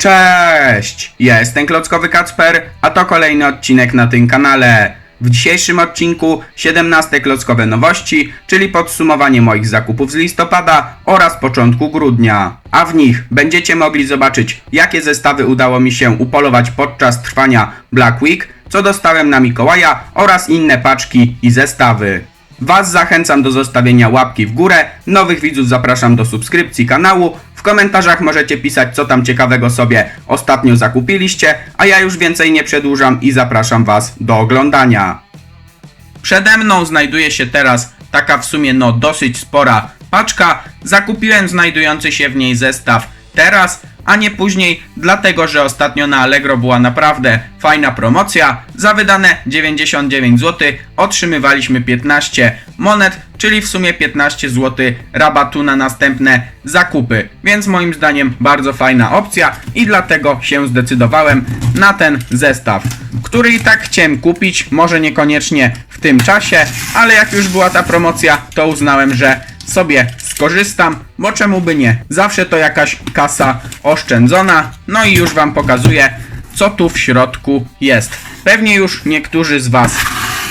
Cześć! Ja jestem Klockowy Kacper, a to kolejny odcinek na tym kanale. W dzisiejszym odcinku 17 klockowe nowości, czyli podsumowanie moich zakupów z listopada oraz początku grudnia. A w nich będziecie mogli zobaczyć, jakie zestawy udało mi się upolować podczas trwania Black Week, co dostałem na Mikołaja oraz inne paczki i zestawy. Was zachęcam do zostawienia łapki w górę, nowych widzów zapraszam do subskrypcji kanału, w komentarzach możecie pisać co tam ciekawego sobie ostatnio zakupiliście, a ja już więcej nie przedłużam i zapraszam Was do oglądania. Przede mną znajduje się teraz taka w sumie no dosyć spora paczka. Zakupiłem znajdujący się w niej zestaw teraz, a nie później, dlatego że ostatnio na Allegro była naprawdę fajna promocja. Za wydane 99 zł otrzymywaliśmy 15 monet, czyli w sumie 15 zł rabatu na następne zakupy. Więc moim zdaniem bardzo fajna opcja i dlatego się zdecydowałem na ten zestaw, który i tak chciałem kupić, może niekoniecznie w tym czasie, ale jak już była ta promocja, to uznałem, że sobie skorzystam, bo czemu by nie? Zawsze to jakaś kasa oszczędzona. No i już Wam pokazuję, co tu w środku jest. Pewnie już niektórzy z Was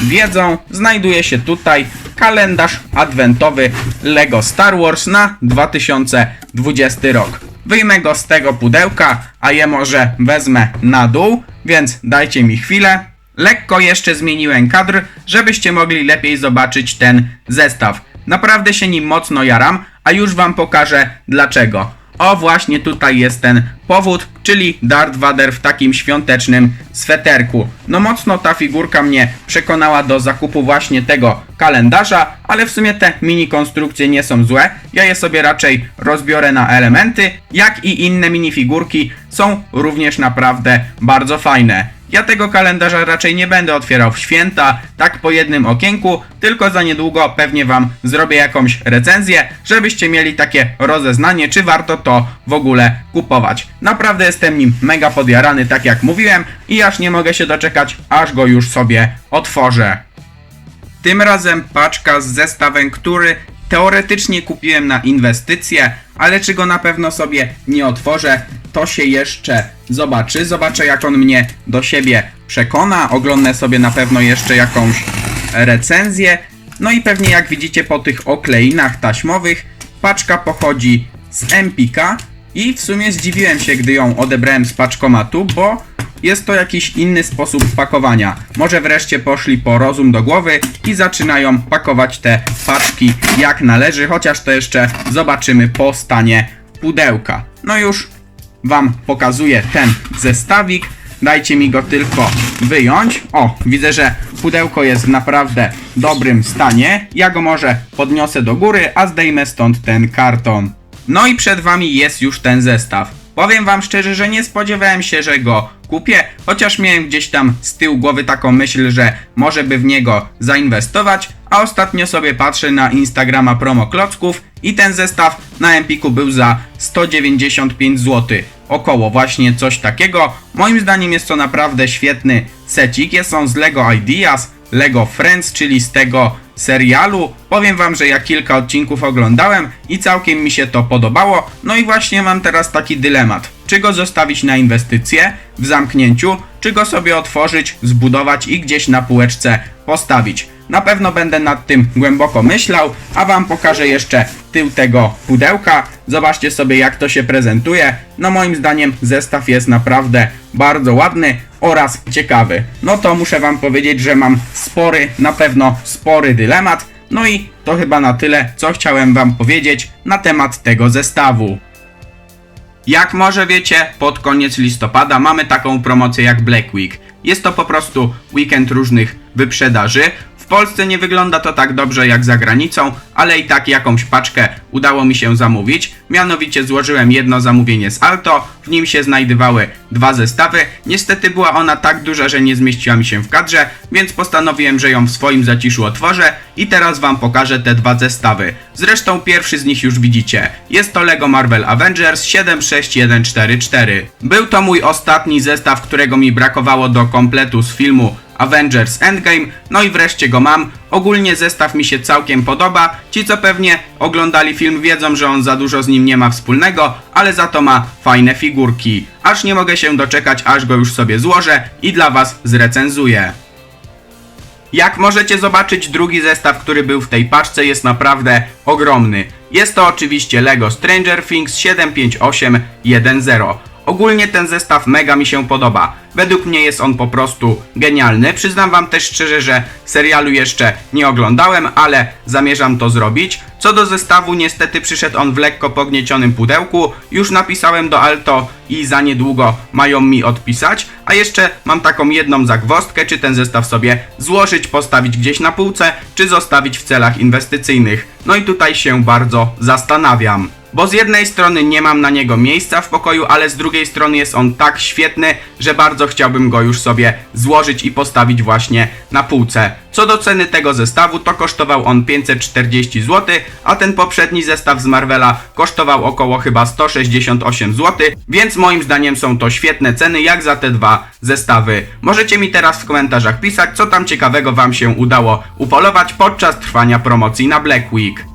wiedzą, znajduje się tutaj kalendarz adwentowy Lego Star Wars na 2020 rok. Wyjmę go z tego pudełka, a je może wezmę na dół, więc dajcie mi chwilę. Lekko jeszcze zmieniłem kadr, żebyście mogli lepiej zobaczyć ten zestaw. Naprawdę się nim mocno jaram, a już wam pokażę dlaczego. O właśnie tutaj jest ten powód, czyli Darth Vader w takim świątecznym sweterku. No mocno ta figurka mnie przekonała do zakupu właśnie tego kalendarza, ale w sumie te mini konstrukcje nie są złe. Ja je sobie raczej rozbiorę na elementy, jak i inne minifigurki są również naprawdę bardzo fajne. Ja tego kalendarza raczej nie będę otwierał w święta, tak po jednym okienku, tylko za niedługo pewnie Wam zrobię jakąś recenzję, żebyście mieli takie rozeznanie, czy warto to w ogóle kupować. Naprawdę jestem nim mega podjarany, tak jak mówiłem, i aż nie mogę się doczekać, aż go już sobie otworzę. Tym razem paczka z zestawem, który teoretycznie kupiłem na inwestycje, ale czy go na pewno sobie nie otworzę, to się jeszcze zobaczy. Zobaczę jak on mnie do siebie przekona. Oglądnę sobie na pewno jeszcze jakąś recenzję. No i pewnie jak widzicie po tych okleinach taśmowych, paczka pochodzi z Empika i w sumie zdziwiłem się, gdy ją odebrałem z paczkomatu, bo jest to jakiś inny sposób pakowania. Może wreszcie poszli po rozum do głowy i zaczynają pakować te paczki jak należy, chociaż to jeszcze zobaczymy po stanie pudełka. No już Wam pokazuję ten zestawik. Dajcie mi go tylko wyjąć. O, widzę, że pudełko jest w naprawdę dobrym stanie. Ja go może podniosę do góry, a zdejmę stąd ten karton. No i przed Wami jest już ten zestaw. Powiem Wam szczerze, że nie spodziewałem się, że go kupię, chociaż miałem gdzieś tam z tyłu głowy taką myśl, że może by w niego zainwestować, a ostatnio sobie patrzę na Instagrama promo klocków i ten zestaw na Empiku był za 195 zł. Około właśnie coś takiego. Moim zdaniem jest to naprawdę świetny secik. Jest on z Lego Ideas, Lego Friends, czyli z tego serialu. Powiem wam, że ja kilka odcinków oglądałem i całkiem mi się to podobało. No i właśnie mam teraz taki dylemat. Czy go zostawić na inwestycje w zamknięciu, czy go sobie otworzyć, zbudować i gdzieś na półeczce postawić. Na pewno będę nad tym głęboko myślał, a wam pokażę jeszcze tył tego pudełka. Zobaczcie sobie jak to się prezentuje. No moim zdaniem zestaw jest naprawdę bardzo ładny oraz ciekawy. No to muszę wam powiedzieć, że mam spory, na pewno spory dylemat. No i to chyba na tyle, co chciałem wam powiedzieć na temat tego zestawu. Jak może wiecie, pod koniec listopada mamy taką promocję jak Black Week. Jest to po prostu weekend różnych wyprzedaży. Polsce nie wygląda to tak dobrze jak za granicą, ale i tak jakąś paczkę udało mi się zamówić. Mianowicie złożyłem jedno zamówienie z Alto, w nim się znajdowały dwa zestawy. Niestety była ona tak duża, że nie zmieściła mi się w kadrze, więc postanowiłem, że ją w swoim zaciszu otworzę i teraz wam pokażę te dwa zestawy. Zresztą pierwszy z nich już widzicie. Jest to LEGO Marvel Avengers 76144. Był to mój ostatni zestaw, którego mi brakowało do kompletu z filmu Avengers Endgame, no i wreszcie go mam. Ogólnie zestaw mi się całkiem podoba. Ci co pewnie oglądali film wiedzą, że on za dużo z nim nie ma wspólnego, ale za to ma fajne figurki. Aż nie mogę się doczekać, aż go już sobie złożę i dla was zrecenzuję. Jak możecie zobaczyć, drugi zestaw, który był w tej paczce jest naprawdę ogromny. Jest to oczywiście LEGO Stranger Things 75810. Ogólnie ten zestaw mega mi się podoba. Według mnie jest on po prostu genialny. Przyznam wam też szczerze, że serialu jeszcze nie oglądałem, ale zamierzam to zrobić. Co do zestawu, niestety przyszedł on w lekko pogniecionym pudełku. Już napisałem do Alto i za niedługo mają mi odpisać. A jeszcze mam taką jedną zagwozdkę, czy ten zestaw sobie złożyć, postawić gdzieś na półce, czy zostawić w celach inwestycyjnych. No i tutaj się bardzo zastanawiam. Bo z jednej strony nie mam na niego miejsca w pokoju, ale z drugiej strony jest on tak świetny, że bardzo chciałbym go już sobie złożyć i postawić właśnie na półce. Co do ceny tego zestawu, to kosztował on 540 zł, a ten poprzedni zestaw z Marvela kosztował około chyba 168 zł, więc moim zdaniem są to świetne ceny jak za te dwa zestawy. Możecie mi teraz w komentarzach pisać, co tam ciekawego wam się udało upolować podczas trwania promocji na Black Week.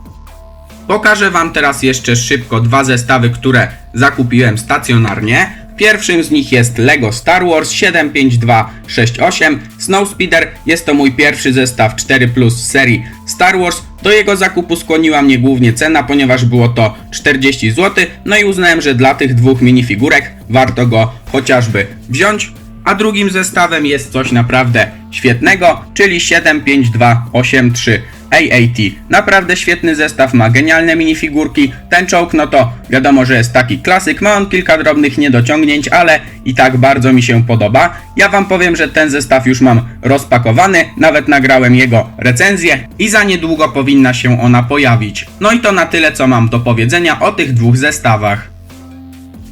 Pokażę Wam teraz jeszcze szybko dwa zestawy, które zakupiłem stacjonarnie. Pierwszym z nich jest LEGO Star Wars 75268 Snowspeeder. Jest to mój pierwszy zestaw 4 Plus serii Star Wars. Do jego zakupu skłoniła mnie głównie cena, ponieważ było to 40 zł. No i uznałem, że dla tych dwóch minifigurek warto go chociażby wziąć. A drugim zestawem jest coś naprawdę świetnego, czyli 75283 AAT. Naprawdę świetny zestaw, ma genialne minifigurki. Ten czołg, no to wiadomo, że jest taki klasyk. Ma on kilka drobnych niedociągnięć, ale i tak bardzo mi się podoba. Ja wam powiem, że ten zestaw już mam rozpakowany, nawet nagrałem jego recenzję i za niedługo powinna się ona pojawić. No i to na tyle, co mam do powiedzenia o tych dwóch zestawach.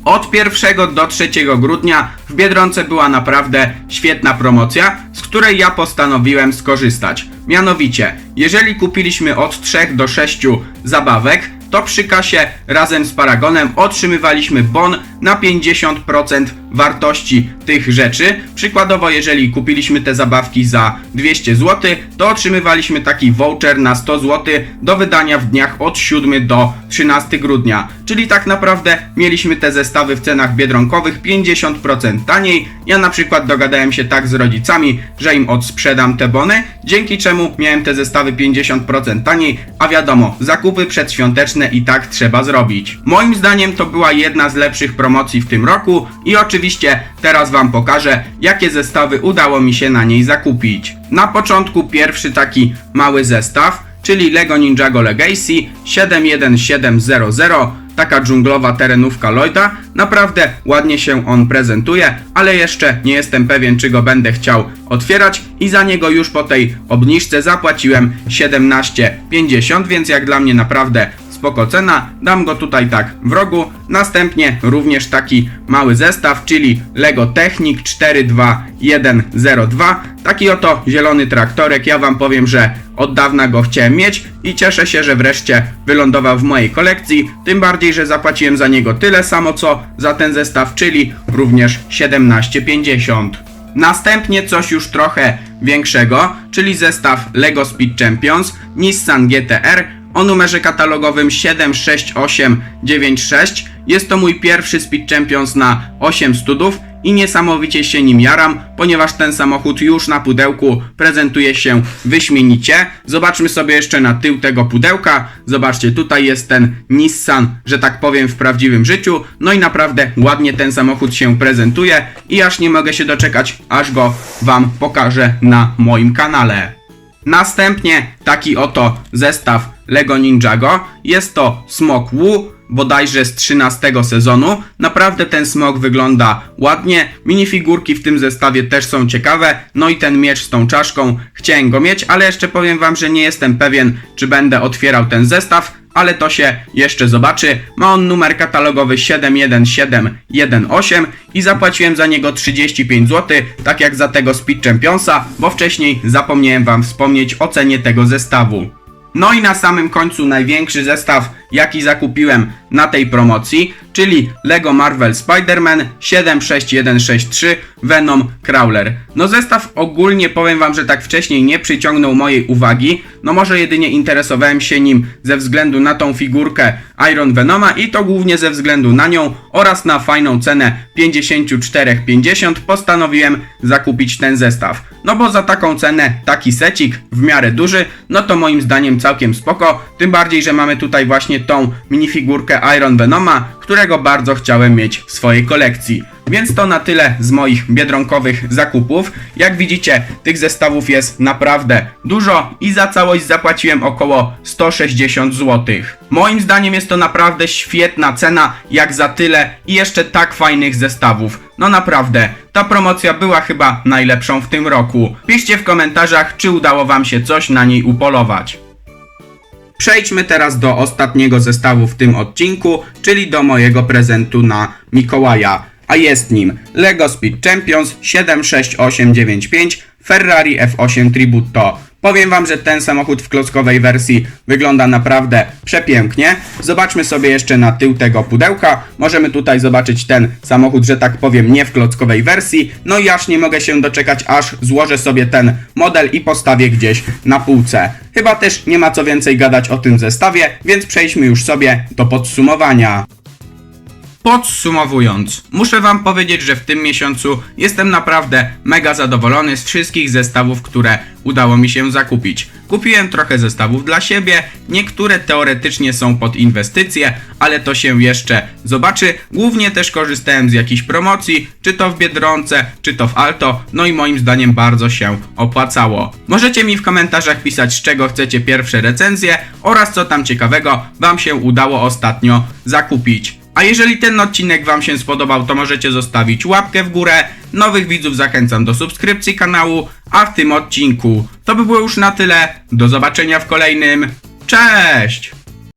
Od 1 do 3 grudnia w Biedronce była naprawdę świetna promocja, z której ja postanowiłem skorzystać. Mianowicie, jeżeli kupiliśmy od 3 do 6 zabawek, to przy kasie razem z Paragonem otrzymywaliśmy bon na 50% wartości tych rzeczy. Przykładowo, jeżeli kupiliśmy te zabawki za 200 zł, to otrzymywaliśmy taki voucher na 100 zł do wydania w dniach od 7 do 13 grudnia. Czyli tak naprawdę mieliśmy te zestawy w cenach biedronkowych 50% taniej. Ja na przykład dogadałem się tak z rodzicami, że im odsprzedam te bony, dzięki czemu miałem te zestawy 50% taniej, a wiadomo, zakupy przedświąteczne i tak trzeba zrobić. Moim zdaniem to była jedna z lepszych promocji w tym roku i oczywiście teraz Wam pokażę, jakie zestawy udało mi się na niej zakupić. Na początku pierwszy taki mały zestaw, czyli LEGO Ninjago Legacy 71700 taka dżunglowa terenówka Lloyda. Naprawdę ładnie się on prezentuje, ale jeszcze nie jestem pewien, czy go będę chciał otwierać i za niego już po tej obniżce zapłaciłem 17,50, więc jak dla mnie naprawdę spoko cena. Dam go tutaj tak w rogu. Następnie również taki mały zestaw, czyli Lego Technik 42102. Taki oto zielony traktorek. Ja wam powiem, że od dawna go chciałem mieć i cieszę się, że wreszcie wylądował w mojej kolekcji. Tym bardziej, że zapłaciłem za niego tyle samo co za ten zestaw, czyli również 17,50. Następnie coś już trochę większego, czyli zestaw LEGO Speed Champions Nissan GTR o numerze katalogowym 76896. Jest to mój pierwszy Speed Champions na 8 studów i niesamowicie się nim jaram, ponieważ ten samochód już na pudełku prezentuje się wyśmienicie. Zobaczmy sobie jeszcze na tył tego pudełka. Zobaczcie, tutaj jest ten Nissan, że tak powiem, w prawdziwym życiu. No i naprawdę ładnie ten samochód się prezentuje i aż nie mogę się doczekać, aż go Wam pokażę na moim kanale. Następnie taki oto zestaw Lego Ninjago. Jest to Smok Wu, bodajże z 13 sezonu. Naprawdę ten smok wygląda ładnie. Minifigurki w tym zestawie też są ciekawe. No i ten miecz z tą czaszką. Chciałem go mieć, ale jeszcze powiem wam, że nie jestem pewien, czy będę otwierał ten zestaw. Ale to się jeszcze zobaczy. Ma on numer katalogowy 71718 i zapłaciłem za niego 35 zł, tak jak za tego Speed Championsa, bo wcześniej zapomniałem wam wspomnieć o cenie tego zestawu. No i na samym końcu największy zestaw, jaki zakupiłem na tej promocji, czyli LEGO Marvel Spider-Man 76163 Venom Crawler. No zestaw ogólnie powiem wam, że tak wcześniej nie przyciągnął mojej uwagi, no może jedynie interesowałem się nim ze względu na tą figurkę Iron Venoma i to głównie ze względu na nią oraz na fajną cenę 54,50 postanowiłem zakupić ten zestaw. No bo za taką cenę taki secik w miarę duży, no to moim zdaniem całkiem spoko, tym bardziej, że mamy tutaj właśnie tą minifigurkę Iron Venoma, którego bardzo chciałem mieć w swojej kolekcji. Więc to na tyle z moich biedronkowych zakupów. Jak widzicie, tych zestawów jest naprawdę dużo i za całość zapłaciłem około 160 zł. Moim zdaniem jest to naprawdę świetna cena, jak za tyle i jeszcze tak fajnych zestawów. No naprawdę, ta promocja była chyba najlepszą w tym roku. Piszcie w komentarzach, czy udało wam się coś na niej upolować. Przejdźmy teraz do ostatniego zestawu w tym odcinku, czyli do mojego prezentu na Mikołaja. A jest nim LEGO Speed Champions 76895 Ferrari F8 Tributo. Powiem wam, że ten samochód w klockowej wersji wygląda naprawdę przepięknie. Zobaczmy sobie jeszcze na tył tego pudełka. Możemy tutaj zobaczyć ten samochód, że tak powiem, nie w klockowej wersji. No i aż nie mogę się doczekać, aż złożę sobie ten model i postawię gdzieś na półce. Chyba też nie ma co więcej gadać o tym zestawie, więc przejdźmy już sobie do podsumowania. Podsumowując, muszę Wam powiedzieć, że w tym miesiącu jestem naprawdę mega zadowolony z wszystkich zestawów, które udało mi się zakupić. Kupiłem trochę zestawów dla siebie, niektóre teoretycznie są pod inwestycje, ale to się jeszcze zobaczy. Głównie też korzystałem z jakichś promocji, czy to w Biedronce, czy to w Alto, no i moim zdaniem bardzo się opłacało. Możecie mi w komentarzach pisać, z czego chcecie pierwsze recenzje oraz co tam ciekawego Wam się udało ostatnio zakupić. A jeżeli ten odcinek Wam się spodobał, to możecie zostawić łapkę w górę. Nowych widzów zachęcam do subskrypcji kanału, a w tym odcinku to by było już na tyle. Do zobaczenia w kolejnym. Cześć!